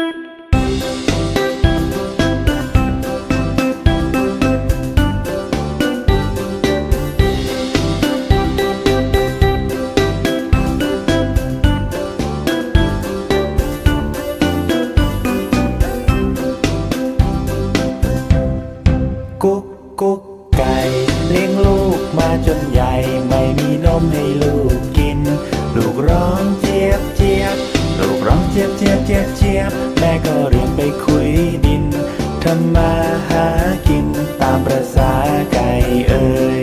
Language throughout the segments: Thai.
กุ๊กกุ๊กไก่เลี้ยงลูกมาจนใหญ่ ไม่มีนมให้ลูกกิน ลูกร้องเจี๊บเจี๊บ ลูกร้องเจี๊ยบเจี๊ยบเจี๊ยบเจี๊ยบแม่ก็เรียนไปคุยดินทำมาหากินตามประษาไก่เอ่ย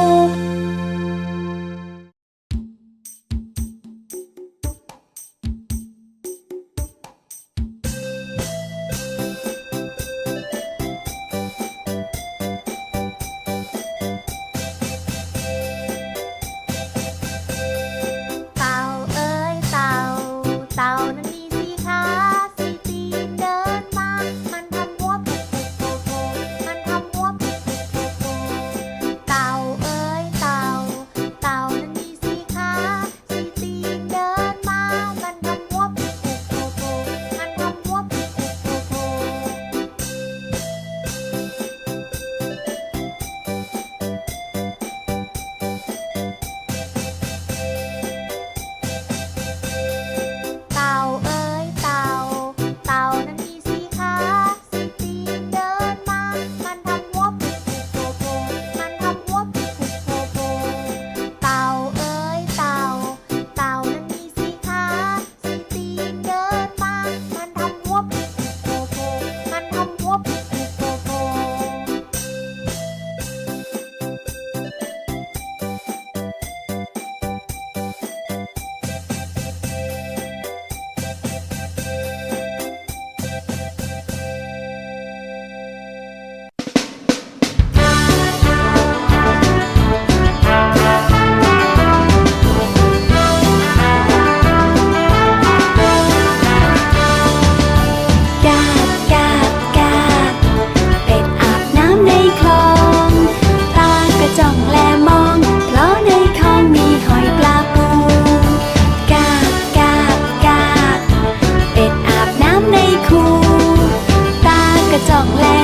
น้ำ